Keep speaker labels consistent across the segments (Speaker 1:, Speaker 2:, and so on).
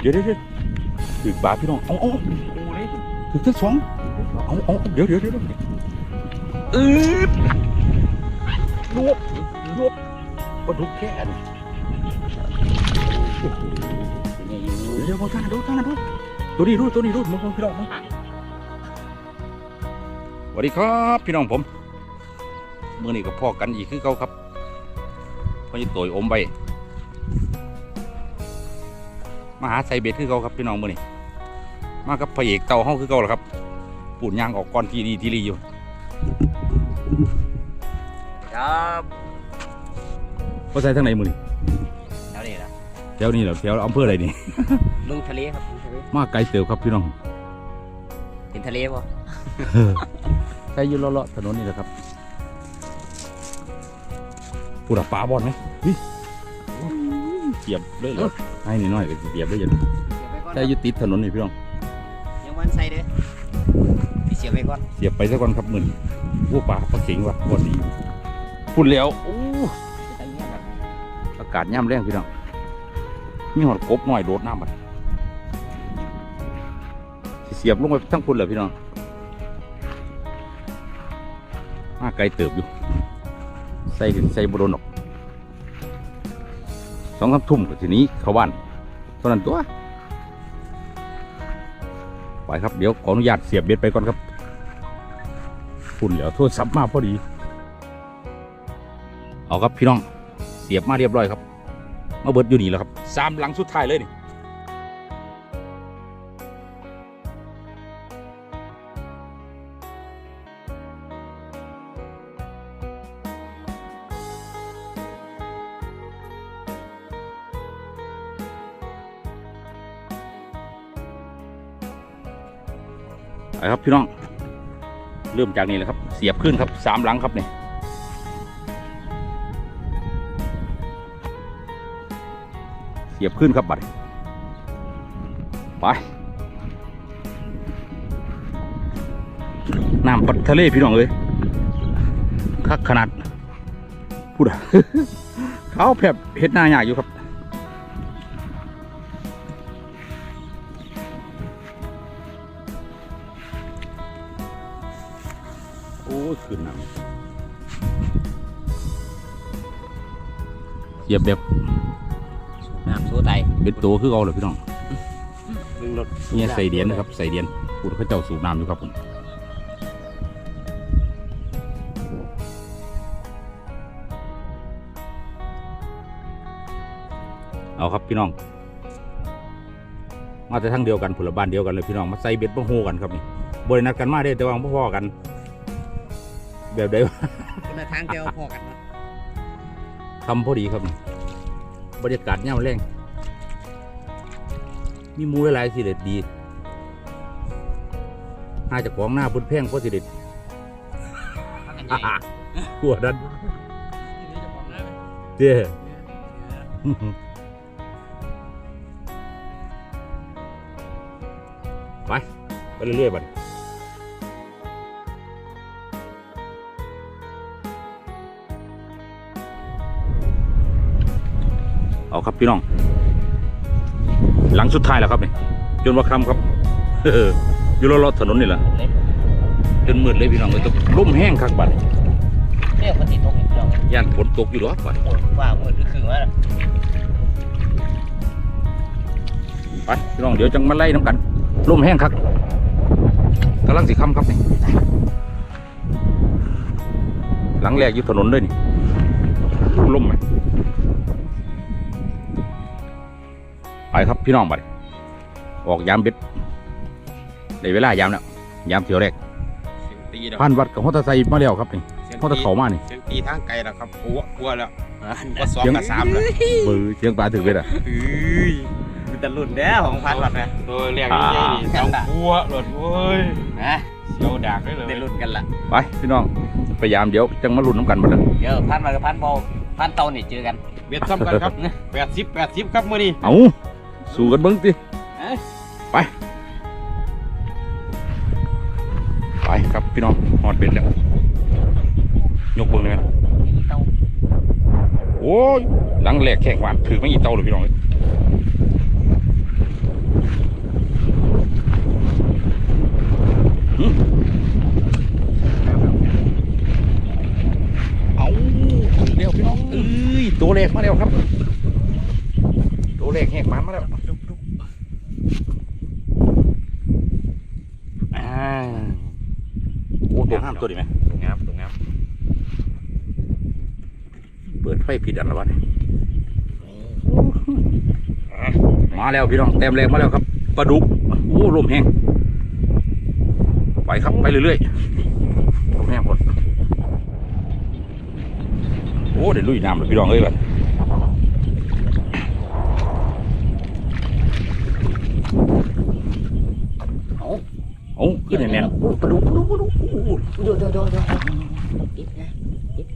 Speaker 1: เดี๋ยวเดี๋ยวเดี๋ยวถือบาพี่น้องเอาเอา
Speaker 2: ปูเลย
Speaker 1: ถือทั้งสองเอาเอาเดี๋ยวเดี๋ยวเดี๋ยวอืดรวบรวบปลาดุกแค่นเดี๋ยวมองท่านดูท่านดูตัวนี้ดูตัวนี้ดูมองมองพี่น้องมองสวัสดีครับพี่น้องผมเมื่อนี้ก็พ่อกันอีกคือเก่าครับพ่อจะตัวอมไป มาหาใส่เบ็ดคือเก่าครับพี่น้องเมื่อนี้มากับพระเอกเต่าเฮาคือเก่าแหละครับปูนยางออกก่อนทีดีทีรีอยู่
Speaker 2: ครับ
Speaker 1: ก็ใส่ทางไหนมือนี่
Speaker 2: แล้วนี่นะ
Speaker 1: แถวนี้เหรอแถวอำเภออะไรนี่
Speaker 2: ลุงทะเลครับลุงทะเล
Speaker 1: มาไกลเติบครับพี่น้อง
Speaker 2: เห็นทะเลป่ะ
Speaker 1: ใส่อยู่เลาะๆถนนนี่แหละครับปูดปลาบอลไหมนี่เสียบเลยเหรอ ให้นิดหน่อยก็สิเสียบได้อยังใส่อยู่ติดถนนนี่พี่น้อง
Speaker 2: ยังวันใส่เด้อพี่เสียบไปก่อน
Speaker 1: เสียบไปซะก่อนครับมือนี้โอ้ปลาปลาเข็งว่ะบอดีพุ่นแล้วโอ้
Speaker 2: ใส่เงี้ยแบบ
Speaker 1: อากาศย่ำแรงพี่น้องมีหอดกบหน่อยโดดน้ำมันสิเสียบลงไปทั้งพุ่นเลยพี่น้องมาไกลเติบอยู่ ใส่ถึงใส่บโดนออก สองคำทุ่มก็ทีนี้เข้าบ้านตอนนั้นตัว ไปครับเดี๋ยวขออนุญาตเสียบเบ็ดไปก่อนครับคุณเดี๋ยวโทษซับมาพอดี เอาครับพี่น้องเสียบมาเรียบร้อยครับ มาเบิดอยู่นี่แล้วครับสามหลังสุดท้ายเลยนี่ ครับพี่น้อง เริ่มจากนี้แหละครับ เสียบขึ้นครับสามหลังครับนี่เสียบขึ้นครับบัดไปน้ำปัดทะเลพี่น้องเลยคักขนาดพูดอะเขาแผบเฮ็ดหน้าอยากอยู่ครับ ยบแบบ
Speaker 2: น้ำสู้ไต
Speaker 1: เป็นตัวคือเอาเลยพี่น้อง
Speaker 2: ดึงรถ
Speaker 1: เนี่ยใส่เดียนนะครับใส่เดียนพูดเขาเจ้าสูบน้ำอยู่ครับผมเอาครับพี่น้อง มาแต่ทั้งเดียวกันผลบ้านเดียวกันเลยพี่น้องมาใส่เบ็ดมาโฮกันครับนี่บรินัดกันมาได้แต่ว่าพ่อๆกัน แบบใดวะ
Speaker 2: คนละทางเดียวพอกันนะ
Speaker 1: ทำพอดีครับนี่ บรรยากาศย่ำแรงมีหมูหลายๆสิเด็ดดีน่าจะของหน้าพุ่นแพงก็สิเด็ดหัวดันเจ้ไป ไปเรื่อยๆบัด เอาครับพี่น้อง หลังสุดท้ายแล้วครับนี่จนว่าคำครับอยู่รอบๆถนนนี่แหละจนมืดเลยพี่น้องเลยต้องล่มแห้งคักบัด
Speaker 2: เรียกว่าติดตรงนี้เดียว
Speaker 1: ย่านฝนตกอยู่หรอบัด
Speaker 2: โอ้ยว่ามืดครึ่งแล้ว
Speaker 1: ไปพี่น้องเดี๋ยวจังมาไล่น้ำกันล่มแห้งคักกำลังสิค่ำครับนี่หลังแรกอยู่ถนนเลยนี่ล่มไหม ครับพี่น้องบัดออกยามเบ็ดได้เวลายามแล้วยามเที่ยวแรก
Speaker 3: เสียงตีแล้ว
Speaker 1: ผ่านวัดกับฮอตไซค์มาแล้วครับนี่
Speaker 3: เสียง
Speaker 1: ฮอตเขามานี่
Speaker 3: เสียงตีทางไกลแล้วครับกลัวกลัวแล้ว
Speaker 2: อ่า
Speaker 3: ว่าสองกับสามแล้ว
Speaker 1: มือเชียงปลาถึงเบ็ดอะ
Speaker 3: เอ้ย
Speaker 2: มันจะหลุดแล้วของพันหลอดนะ
Speaker 3: ตัวเรียกนี่นี่ต้องกลัวหลดเว้ย
Speaker 2: นะ
Speaker 3: เสียวดากได้เลย
Speaker 2: ได้หลุดกันละ
Speaker 1: ไปพี่น้องพยายามเดี๋ยวจังมาลุ้นน้ำกันบัดนั้น
Speaker 2: เดี๋ยวพันมากับพันโบพันเตานี่เจอกัน
Speaker 3: เบียดซ้ำกันครับแปดสิบแปดสิบครับมื่อนี้
Speaker 1: เอา สู้กันเบิ้งติ
Speaker 2: เอ้ย
Speaker 1: ไป ไปครับพี่น้องหอดเบ็ดแล้ว ยกเบิ้งเลยนะ
Speaker 2: เตา
Speaker 1: โอ้ยหลังแหลกแข่งหวานถือไม่กี่เต้าเลยพี่น้องเอ้ย รกแหกมันมาแล้วอ่าโอ้ตัวงามตัวดีไหม
Speaker 3: ตรงงามตรงงาม
Speaker 1: เปิดไฟ ผิดอันละวะเนี่ยมาแล้วพี่น้องเต็มแรงมาแล้วครับปลาดุกโอ้ลมแห้งไปครับไปเรื่อยๆลมแห้งหมดโอ้เดี๋ยวลุยน้ำเลยพี่น้องเอ้ยแบบเอาเอาขึ้นแน่นๆโอ้ปลาดุกปลาดุกปลาดุกโอ้
Speaker 2: เดี๋ยวเดี๋ยวเดี๋ยวเดี๋ยวอิดนะอิด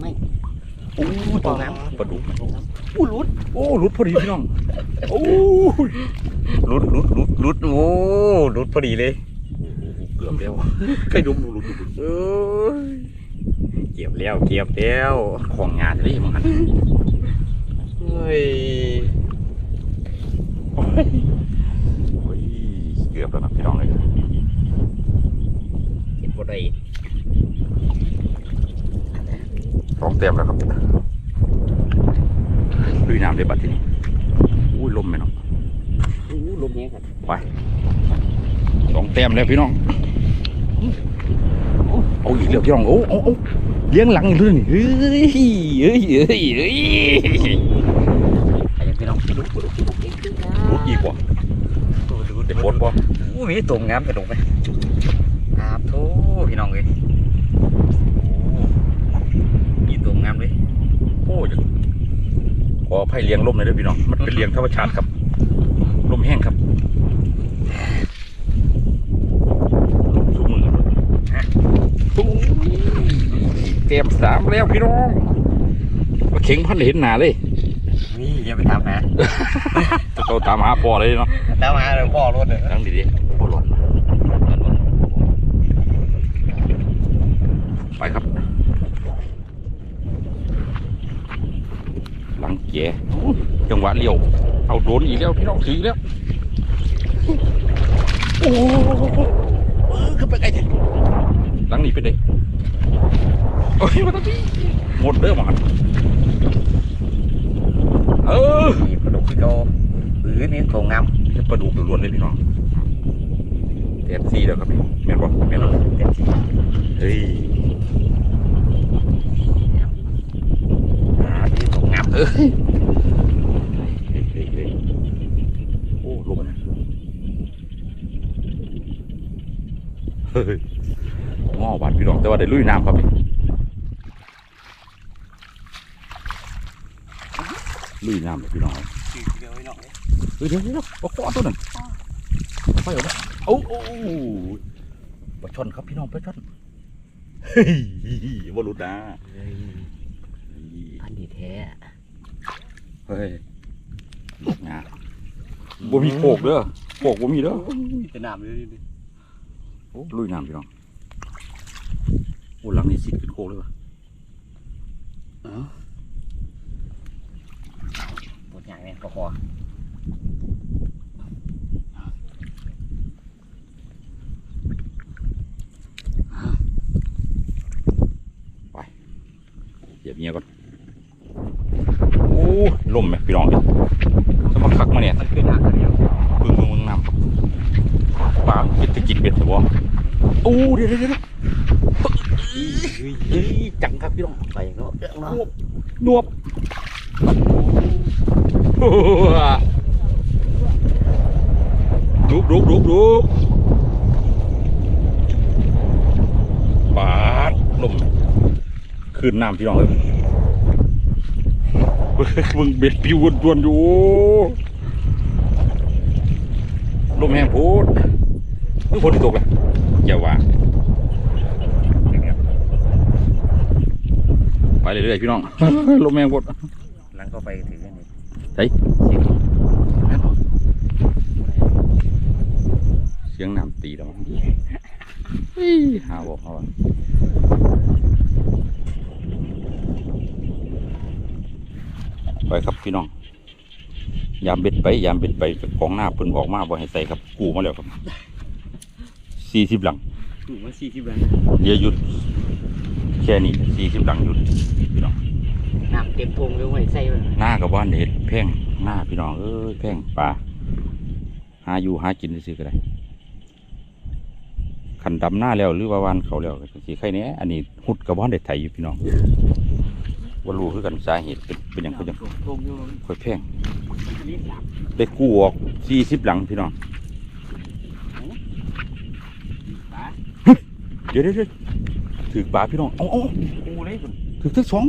Speaker 2: ไม่
Speaker 1: โอ้ตัวน้ำปลาดุก
Speaker 2: อู้รุด
Speaker 1: โอ้หลุดพอดีพี่น้องโอ้ยหลุดหลุดหลุดหลุดโอ้หลุดพอดีเลยเกือบแล้วใครดมหลุดหลุดหลุดเอ้ยเก็บแล้วเก็บแล้วของงานเลยมึงหัน
Speaker 3: เฮ้ย
Speaker 1: โอ้ยโอ้ยเกือบแล้วนะพี่น้องเลย
Speaker 2: เก็บบ่ได้
Speaker 1: สองเต็มแล้วครับลุยน้ำเลยบัดทีนี้อุ้ยลมไหมน้อง
Speaker 2: อู้ลมแรงครับ
Speaker 1: ไปสองเต็มแล้วพี่น้องเอาอีกแล้วพี่น้องโอ้โอ้โอ้เลี้ยงหลังอีกเรื่องนี่เฮ้ยเฮ้ยเฮ้ยเฮ้ย
Speaker 2: ไปยังพี่น้องรุดรุดรุดรุด
Speaker 1: รุดอีกว่ะเด็กปวดป่ะ
Speaker 2: อู้มีตุ่มงามกระดกไหมครับโธ่พี่น้องเลยมีตุ่มงามเลย
Speaker 1: โอ้ยข ออภัยเลี้ยงลมหน่อยเด้อพี่น้อง มันเป็นเลี้ยงธรรมชาติครับลมแห้งครับลมสูงมือครับฮะโอ้ยเต็มสามแล้วพี่น้องมาเข่งพันเห็นหนาเลย
Speaker 2: นี่อย่าไปทำนะ
Speaker 1: เราตามหาพ่อเลยเนาะ
Speaker 2: ตามมาเลยพ่อรถเลย
Speaker 1: นั่งดีๆพ่อหล่นมาไปครับ ลังแก่จังหวะเลี้ยวเอาโดนอีกแล้วพี่น้องถืออีกแล้วโอ้โหเออขึ้นไปไกลจังหลังนี้เป็นไงโอ้ยมาตรงนี้หมดเด้อหมันเออ
Speaker 2: มีกระดกที่เขาอือนี่ตุ่มงาม
Speaker 1: ปลาดุกล้วนๆเลยพี่น้องเต็มซี่แล้วครับพี่แม่นบ่แม่นบ่
Speaker 2: เต็มที่
Speaker 1: เฮ้ย
Speaker 2: อ่านี่ตุ่มงาม
Speaker 1: เอ้ยโอ้ลมนะเฮ้ยงอบาดพี่น้องแต่ว่าได้ลุยน้ำครับลุยน้ำเลยพี่น้อง
Speaker 2: เดี๋ยวนี้
Speaker 1: เฮ้ยเดี๋ยวเดี๋ยวปลาคอตัวหนั้นไปเอาไปโอ้โอ้ปลาช่อนครับพี่น้องปลาช่อนเฮ้ยบรุษนะ
Speaker 2: อันนี้แท้
Speaker 1: เฮ้ยลูกงาบ่มีโขกเด้อโขกบ่มีเด้อ
Speaker 2: จะน้ำเลยนี่
Speaker 1: โอ้ลุยน้ำพี่น้องโอ้หลังนี้สิขึ้นโคกเลยวะ
Speaker 2: ปวดใหญ่ไหมก็พอ
Speaker 1: เหยียบเงี้ยก่อนโอ้ ลมไหมพี่น้องจะมาคักมาเนี่ย
Speaker 2: มันคือหนักเดียว
Speaker 1: มึงมึงมึงน้ำครับปลาเป็ดจะกินเป็ดเหรอวะโอ้เดี๋ยวเดี๋ยวเดี๋ยวเฮ้ยจังครับพี่น้อง
Speaker 2: ไปเนาะเนาะ
Speaker 1: นวบโอ้โหดุกดุกดุกดุกปาดลมขึ้นน้ำพี่น้องเลย มึงเบ็ดปิววนๆอยู่ลมแห้งโพูดนี่คนที่ตกเลยอย่าว่าไปเรื่อยๆพี่น้องลมแห้งโพูด
Speaker 2: หลังก็ไปถือกันนี่
Speaker 1: เฮ้ยเสียงน้ำตีแล้วมั้งเฮ้ยหาบอกเขาว่า ไปครับพี่น้องยามเบ็ดไปยามเบ็ดไปจากกองหน้าเพิ่นออกมาบ่ให้ใส่ครับกูมาแล้วครับสี่สิบหลัง
Speaker 2: ถูกมาสี่สิบแล้ว
Speaker 1: เดี๋ยวหยุดแค่นี้สี่สิบหลังหยุดพี่น้อง
Speaker 2: น้ำเต็มทงเลยไว้ใส่มัน
Speaker 1: หน้ากับบ้านเด็ดแพงหน้าพี่น้องเอ้ยแพงปลาหาอยู่หากินซื้อๆก็ได้ขันดำหน้าแล้วหรือว่าวันเขาแล้วก็สิใครเนี้ยอันนี้หุดกับว่านเด็ดไทยอยู่พี่น้อง ว่ารู้คือกันสาเหตุเป็นเป็นอย่างเป็นอย่าง
Speaker 2: ทงอยู่
Speaker 1: ค่อยแพง
Speaker 2: ลิ้นหลับ
Speaker 1: ได้กู้ออกสี่สิบหลังพี่น้อง
Speaker 2: ปลา
Speaker 1: เดี๋ยวเดี๋ยวเดี๋ยวถือปลาพี่น้องเอาเอา
Speaker 2: ปูเลยคุณ
Speaker 1: ถือทั้งสอง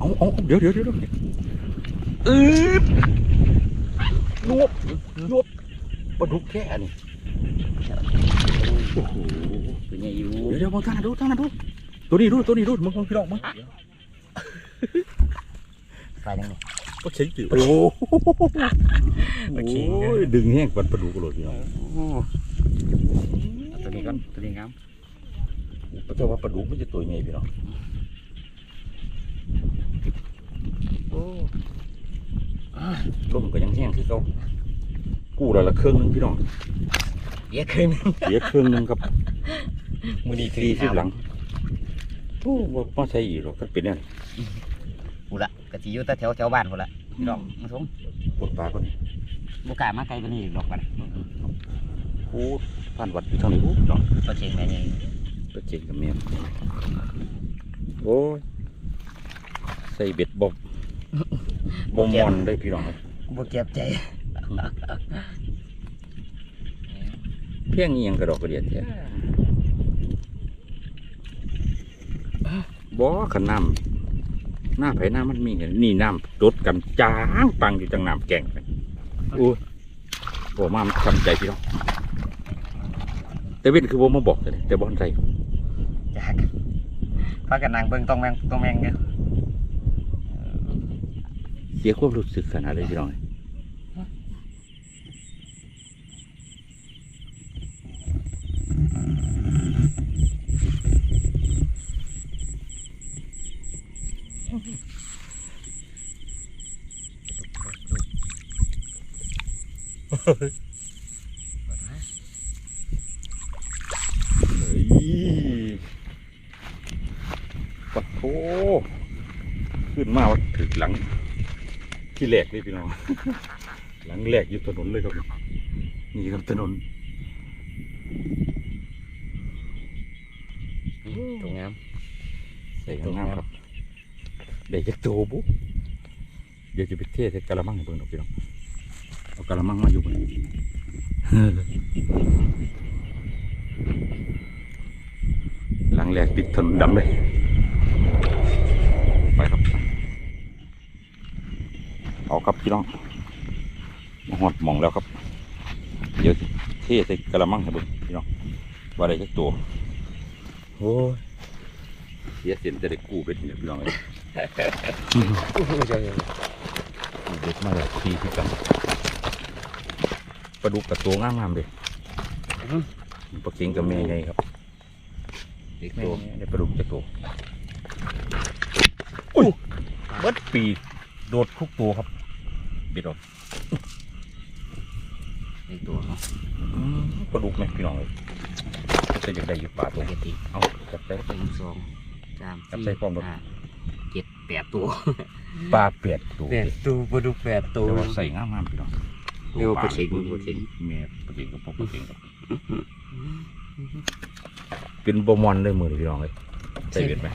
Speaker 1: เอาเอาเอาเดี๋ยวเดี๋ยวเดี๋ยวเดี๋ยวเออรวบรวบปลาดุกแค่นี่โอ้โห
Speaker 2: ตัวใหญ่อยู่
Speaker 1: เดี๋ยวเดี๋ยวมองทางนั้นดูทางนั้นดูตัวนี้ดูตัวนี้ดูมึงมองพี่น้องมึง
Speaker 2: ปลายังไง
Speaker 1: ก็เข็งจืดโอ้โห
Speaker 2: ปลาเข็ง
Speaker 1: โอ้ยดึงแห้งปันปลาดุกกระโดดพี่น้อง
Speaker 2: ตัวนี้ก่อนตัวนี้งาม
Speaker 1: เพราะว่าปลาดุกมันจะตัวใหญ่พี่น้อง
Speaker 2: โอ้
Speaker 1: ลมก็ยังแห้งคือเขากู้แล้วละเครื่องนึงพี่น้อง
Speaker 2: เยอะขึ้น
Speaker 1: เสียเครื่องนึงครับ
Speaker 2: มือดี
Speaker 1: สี่สิบหลังโอ้บ่บ่ใช่อีกหรอกก็เป็นเนี่ ย
Speaker 2: ปูละกะทิอยู่แต่แถวแถวบ้านปูละพี่น้องมาส่ง
Speaker 1: ปวดปลาก่อน
Speaker 2: บุกล้ามาไกลกว่านี้อีกหรอกกัน
Speaker 1: โอ้ผ่านวัดอยู่ทางนี้โอ้พี่น้อง
Speaker 2: ปลาเชงแม่ยัง
Speaker 1: ก็เจ๋งกับแม่นโอ้ยใส่เบ็ดบบบ่มอนได้พี่น้องครับ
Speaker 2: บุเก็บใจ
Speaker 1: เพียงอีหยังกระดอกกระเดียดแท้บ่ขันน้ำ หน้าไผหน้ามันมีกันนี่น้ำรดกันจางปังอยู่จังน้ำแกงไปโอ้ยบ่มามันทำใจพี่น้องแต่เว้นคือบ่มาบอกเลยแต่บ่ทันใจ
Speaker 2: จากพากันนางเบิ่งต้องแมงต้องแมงเนี่ย
Speaker 1: เสียความรู้สึกขนาดเลยพี่น้อง ปัดโถขึ้นมาว่าถึงหลัง ที่แหลกเลยพี่น้อง หลังแหลกอยู่ถนนเลยครับ นี่ครับถนน
Speaker 2: ตัวงาม
Speaker 1: ใส่ข้างน้าครับ เดี๋ยวจะโตบุเดี๋ยวจะไปเทใส่กะละมังให้เบิ่งดอกพี่น้องเอากะละมังมาอยู่บนหลังแหลกติดถนนดำเลยไปครับเอาครับพี่น้องมาหอดมองแล้วครับ เดี๋ยวเทใส่กระมังให้เบิ่งพี่น้องว่าได้จักตัวโอ้ยเสียเสียนจะได้กู้เป็นเนี่ยพี่น้องเลย เด็ดมาเลยทีที่กันปลาดุกกับตัวงามๆเลยปลาเค็งกับแม่ไงครับ
Speaker 2: เด็ก
Speaker 1: แม่
Speaker 2: ตัว
Speaker 1: ได้ปลาดุกจักตัวอุ้ยเบิดปีโดดทุกตัวครับบิดออก
Speaker 2: เด็กตัวเนาะ
Speaker 1: อืมปลาดุกไหมพี่น้องเลยจะอยากได้อยู่ป่า
Speaker 2: ป
Speaker 1: ตัว
Speaker 2: กติ
Speaker 1: เอาจับได้
Speaker 2: หนึ่งสองสาม
Speaker 1: จับใส่ความรถ
Speaker 2: ห้าเจ็ด แปดตัว
Speaker 1: ปลาเปียดตัว
Speaker 2: แปดตัวปลาดุกแปดตัว
Speaker 1: แต่ว่าใส่งามๆพี่น้อง
Speaker 2: เรียกว่าปลาเข็งปลาเข็ง
Speaker 1: แม่ปลาเข็งกับพ่อปลาเข็งครับเป็นบะมอนเลยมือนี่พี่น้องเลยใส่เบ็ดไหม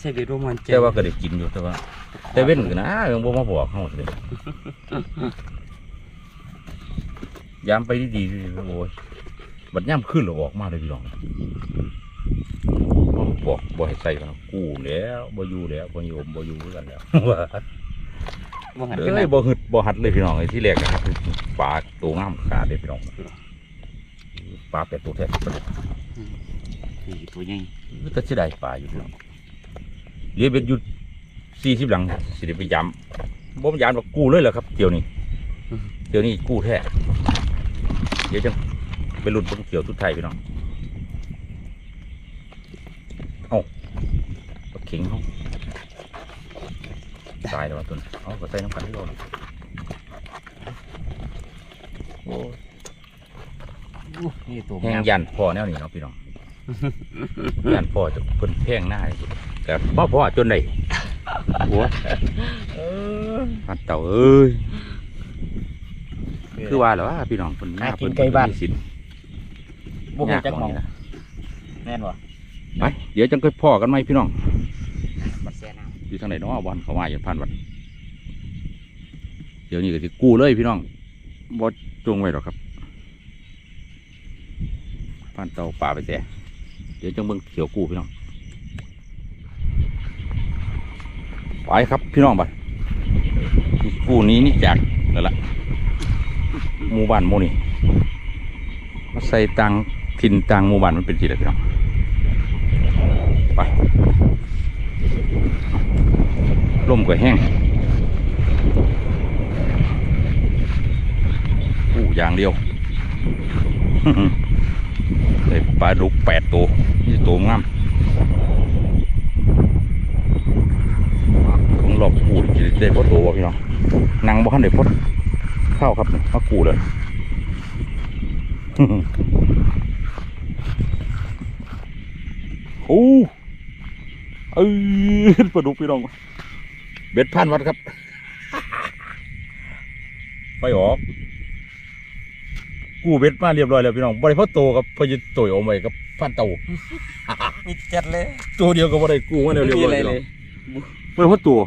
Speaker 2: ใช่เบ็ดประมาณ
Speaker 1: แต่ว่าก็ได้กินอยู่แต่ว่า แต่เว้นกันนะยังบ่มาบอกเขาเลยยามไปดีๆโอ้ยบัดย่ำขึ้นหรือออกมาเลยพี่น้อง บอกบ่ให้ใส่กันกู้แล้วบ่อยู่แล้วบ่โยมบ่อยู่กันแล้วว่า
Speaker 2: ว่าหัน
Speaker 1: เอ้
Speaker 2: ขึ้น
Speaker 1: ยบ่หึดบ่หัดเลยพี่น้องไอ้ที่แรกนะครับปลาตัวงามขาดเลยพี่น้องปลาเป็ดตัวแท้ปลาดุก
Speaker 2: นี่ตัวใหญ่
Speaker 1: ก็จะได้ปลาอยู่พี่น้องเลี้ยงเบ็ดอยู่สี่สิบหลังสิได้ไปยำบ่มยำว่ากู้เลยเหรอครับเดี๋ยวนี้เดี๋ยวนี้กู้แท้เดี๋ยวจะไปหลุดบนเขียวทุดไทายพี่น้องเอาปลา เข็งเขาตายแล้ววะตัวนี้เอาก็ใส่น้ำกันที่เราโอ้
Speaker 2: นี่ตัว
Speaker 1: แห้งยันพ่อแนวนี้เนาะพี่น้องยันพ่อจะเพิ่นแพงหน้าแต่พ่อพ่อจนได้หัวพันเต่าเอ้ยคือว่าเหรอวะพี่น้องคนหน้าเพิ่
Speaker 2: นไกลบ้าน
Speaker 1: สิน
Speaker 2: บ่ฮู้จักมอง
Speaker 1: ยาก
Speaker 2: แม่นบ่
Speaker 1: ไปเดี๋ยวจังค่อยพ่อกันไหมพี่น้อง อยู่ทางไหนเนาะบอลเขาว่าอย่างพันวัดเดี๋ยวนี้ก็สิกู้เลยพี่น้องบ่จงไว้หรอกครับพันเตาป่าไปแต่เดี๋ยวจังเบิ่งเขียวกู้พี่น้องไปครับพี่น้องบัดกู้นี้นี่จากนั่นละหมู่บ้านโมนี่มาใส่ตังถิ่นตังหมู่บ้านมันเป็นทีละพี่น้องไป ลมก็แห้งอู้อย่างเดียวได้ปลาดุกแปดตัวนี่ตัวงามของหลอกกูดได้พอตัวพี่น้องนางบ้านได้พอเข้าครับมากูเลยโอ้เออปลาดุกพี่น้อง เบ็ดพันวัดครับ ไปออกกูเบ็ดมาเรียบร้อยแล้วพี่น้องบริพอโตกับพอจิโตยเอาไว้กับพันเต่า
Speaker 2: มีจัดเลย
Speaker 1: ตัวเดียวก็บ่ได้กูมาเรียบร้อยพี่น้องบริพอตัว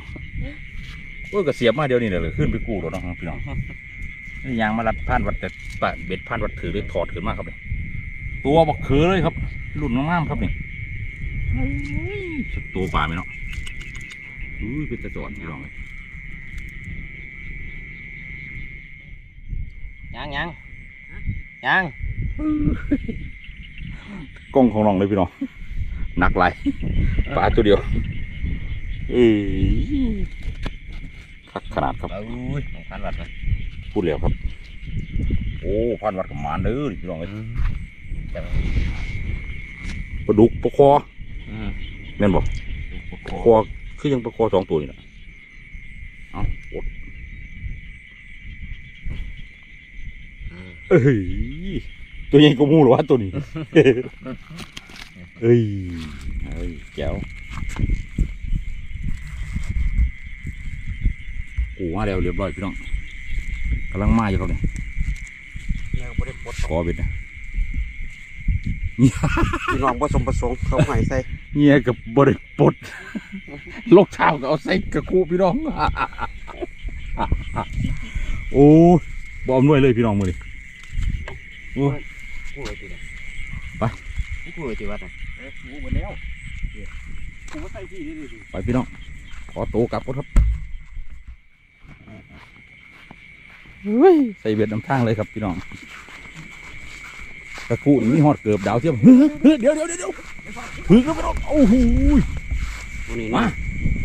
Speaker 1: เออก็เสียบมาเดียวนี่เลยขึ้นไปกูรถน้องพี่น้องนี่ยางมารัดพันวัดแต่ปะเบ็ดพันวัดถือเลยถอดขึ้นมาครับนี่ตัวบักเขือเลยครับ รุ่นงามๆครับนี่สุดตัวปลาไหมเนาะ อุ้ยเป็นตะจอดพี่น้อง
Speaker 2: ยังยังยัง
Speaker 1: กล้องของน้องเลยพี่น้องหนักไหลายปลาตัวเดียวเอ้ยคักขนาดครับ
Speaker 2: อุ้ยของพันวัดนะ
Speaker 1: พูดแล้วครับ โอ้พันวัดกับหมานเด้อพี่น้องเอ้ย
Speaker 2: จัง
Speaker 1: ปลาดุกปลาคอ
Speaker 2: อืม
Speaker 1: แม่นบอกปลาคอ คือยังปลาคอสองตัวนี่แหละเอาอดเอ้ยตัวใหญ่กว่าหมูเหรอวะตัวนี้ เอ้ยเอ้ยแจ๋วกูมาแล้วเรียบร้อยพี่น้องกำลังมาอยู่ครับเนี่ย
Speaker 2: ยังบ่ได้ปลด
Speaker 1: ขอเบ็ดนะ
Speaker 4: พี่น้องผสมประสงค์เขาใหายใส่
Speaker 1: เงี้ยกับบริปลดลกเท้าก็เอาใส่กระคูพี่น้องโอ้ยบอมด้วยเลยพี่น้องมือนี่โอ้ย
Speaker 2: กูเลยทีเดียว
Speaker 1: ไป
Speaker 2: กูเลยทีวัดน่ะ
Speaker 4: กูหมดแล้วกูก็ใส่ที่นี่ดิ
Speaker 1: ไปพี่น้องขอโตวกลับก่อนครับเฮ้ยใส่เบ็ดน้ำทางเลยครับพี่น้อง กระคูนี่มีฮอดเกือบดาวเทียมเฮ้ยเฮ้ยเดี๋ยวเดี๋ยวเดี๋ยวเดี๋ยวถึงแล้วพี่น้องโอ้โห
Speaker 4: วันนี้
Speaker 1: มา
Speaker 4: นะ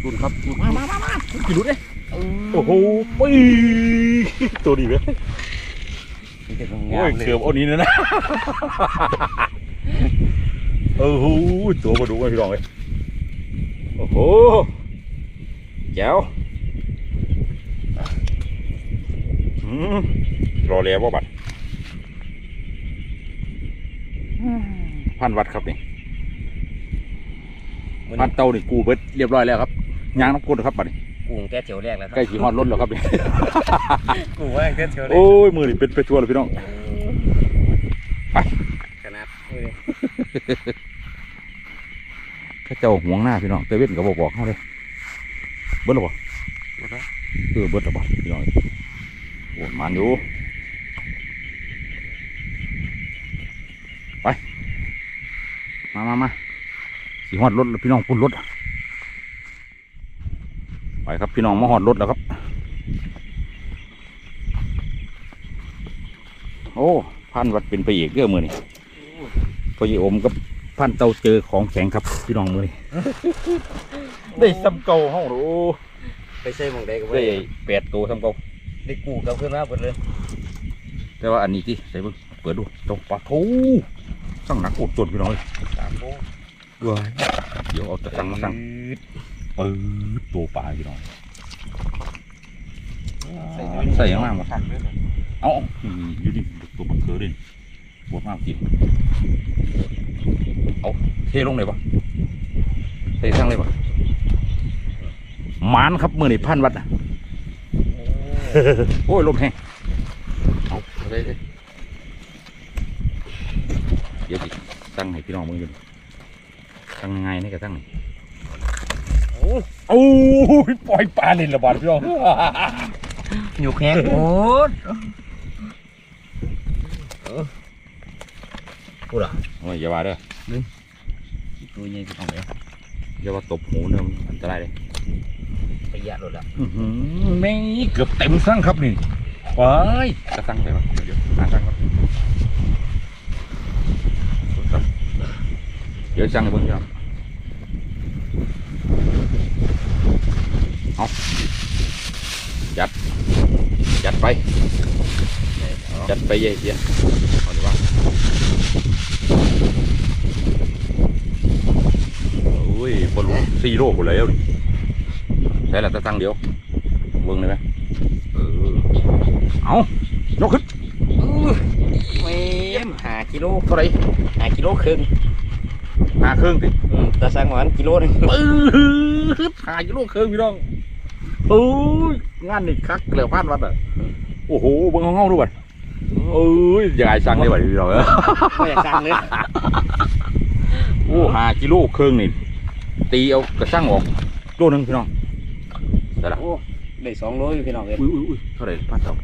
Speaker 4: รุ่นครับรุ่น
Speaker 1: มามามามากี่รุ่นเนี่ยโอ้โหปีตัวดีไหม
Speaker 2: มีแต่ของ
Speaker 1: โอ้
Speaker 2: งาม
Speaker 1: ย
Speaker 2: เลย
Speaker 1: เกือบเอานี้นะนะโอ้โหตัวมาดูกันพี่น้องเลยโอ้โหแจ๋วอืมรอแล้วว่าบัด พันวัดครับนี่
Speaker 2: มื้อ
Speaker 1: พัน
Speaker 2: นี้
Speaker 1: เต้านี่กูเบิดเรียบร้อยแล้วครับยางน้ำก้นครับบัดนี้
Speaker 2: กูของแกเถียวแรกแล้วครั
Speaker 1: ใกล้สีฮอดรถแล้วครับนี่
Speaker 2: กูว่าแกเถียวแรก
Speaker 1: โอ้ยมือนี่เป็นไปทั่วเลยพี่น้อง
Speaker 2: ขนาดมือนี้
Speaker 1: ข้าเจ้าห่วงหน้าพี่น้องแต่เว้นก็บอกบอกเขาเลยเบิดหรอบ่เออเบิดหรอบ่พี่น้องโอ้มันอยู่ไป มามามาสีหอดรถแล้วพี่น้องพุ่นรถไปครับพี่น้องมาหอดรถแล้วครับ โอ้พันวัดเป็นไปอีกเรื่องมือนี่พอยีอมกับพันเตาเจอของแข็งครับพี่น้องมือนี่ได้ซ้ำเก่าเฮาโอ้
Speaker 2: ไปใส่หมองใดก็บ่
Speaker 1: ได้
Speaker 2: ได้
Speaker 1: แปดตัวซ้ำเก่า
Speaker 2: ได้กูกลับขึ้นมาหมดเลย
Speaker 1: แต่ว่าอันนี้ที่ใส่เบิ่งเปิดดูตรงปลาทูสั่งหนักอุดจนพี่น้องเลย
Speaker 2: สามโมง
Speaker 1: ว้ายเดี๋ยวเอาตะสั่งมาสั่งเปิดตัวปลาพี่น้อง
Speaker 2: ใส่
Speaker 1: ใส่ยังมากหมด
Speaker 2: ทันเลยนะ
Speaker 1: เอาอืมอยู่นี่ตัวบักเขือเด่นบดมากจริงเอาเทลงเลยปะใส่สั่งเลยปะหมานครับมือนี่พันวัดน่ะโอ้ยลมแห้งเอาเลยเลยเดี๋ยวสิตั้งให้พี่น้องมึงอยู่ ตั้งยังไงนี่ก็ตั้งนี่โอ้ยปล่อยปลาเล่นละบาดพี่น้อง
Speaker 2: อยู่แข้งโอ้ด
Speaker 3: พูดเหรอ
Speaker 1: โอ้ยอย่าว่าเด้อ
Speaker 2: ตัวใหญ่พี่น้องเลย
Speaker 1: อย่าว่าตบหูเด้อมันอันตรายเลย
Speaker 3: ไปยะรถละ
Speaker 1: อื้อหือแม่งเกือบเต็มสั่งครับนี่ว้ายกระสั่งไปวะเดี๋ยวเดี๋ยวหาสั่งก่อนเดี๋ยวสั่งให้เบิ่งพี่น้องเอาจัดจัดไปจัดไปเย่เย่เอาดีว่าโอ้ยบอลลูน สี่โลกูแล้วนี่ใช่แล้วจะตั้งเดียวเบิ้งเลยไหมเออเอายกขึ้น
Speaker 2: เว้มหากิโล
Speaker 1: เท่าไหร
Speaker 2: หากิโลครึ่ง
Speaker 1: หาเครื่องติ
Speaker 2: อืมแต่สั่งหวานกิโลหนึง
Speaker 1: ปื้ดหากิโลเครื่องพี่น้องโอ้ยงานนี่คักเหลือพลาดวัดอะโอ้โหเบิ้งห้องเฮาดูบัดเอ้ยอย่าไอ้สั่งเลยบัดพี่น้องเอ้ย
Speaker 2: ไม่อยากสั่งเลย
Speaker 1: โอ้หากิโลเครื่องนี่ตีเอากระช่างออกโลหนึงพี่น้องได้ละ
Speaker 2: โอ้ได้สองโลอยู่พี่น้องเลย
Speaker 1: อุ้ยอุ้ยอุ้ยเท่าไหร่พันสอง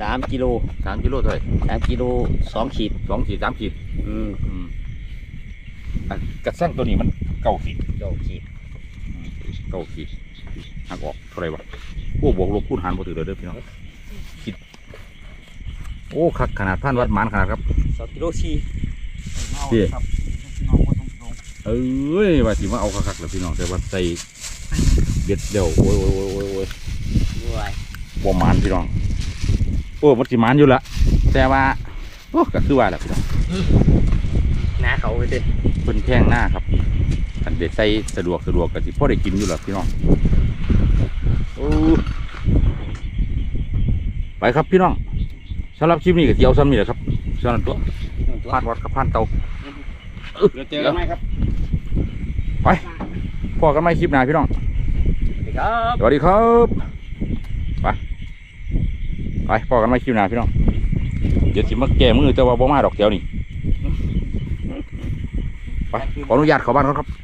Speaker 2: สามกิโล
Speaker 1: สามกิโลเท่าไหร่
Speaker 2: สามกิโลสองขีด
Speaker 1: สองขีดสามขีด
Speaker 2: อืม
Speaker 1: อืมอันกระช่างตัวนี้มันเก้าขีด
Speaker 2: เก้าขีด
Speaker 1: เก้าขีดหักออกเท่าไหร่วะโอ้บวกลบคูณหารบ่ถือเลยเด้อพี่น้องคิดโอ้คักขนาดพันวัดหมานขนาดครับ
Speaker 2: สองกิโลสี่
Speaker 1: พี่เอ้ยว่าสิมาเอาคักๆแล้วพี่น้องแต่ว่าใส่เบ็ดเดียวโอ้ยโอ้ยโอ้ยโอ้ยโอ้ย
Speaker 2: ด้วย
Speaker 1: บ่หมานพี่น้องโอ้มันสิหมานอยู่ละแต่ว่าโอ้ก็คือว่าแหละพี่น้อง
Speaker 2: หน้าเขาไปสิ
Speaker 1: เพิ่นแข้งหน้าครับอันเด็ดใส่สะดวกสะดวกก็สิพอได้กินอยู่หรอกพี่น้องโอ้ไปครับพี่น้องสำหรับคลิปนี้ก็สิเที่ยวซ้ำนี่แหละครับสำหรับตัวพานวัดกับพานเตา
Speaker 2: เดี๋ยวเจอกันไหมครับ
Speaker 1: พอกันไหมคลิปหน้าพี่น้อง
Speaker 2: สวัสดีครับ
Speaker 1: สวัสดีครับไปไปพอกันไหมคลิปหน้าพี่น้องเดี๋ยวสิมาแก้มือแต่ว่าบ่มาดอกแถวนี่ไป ขออนุญาตเข้าบ้านก่อนครับ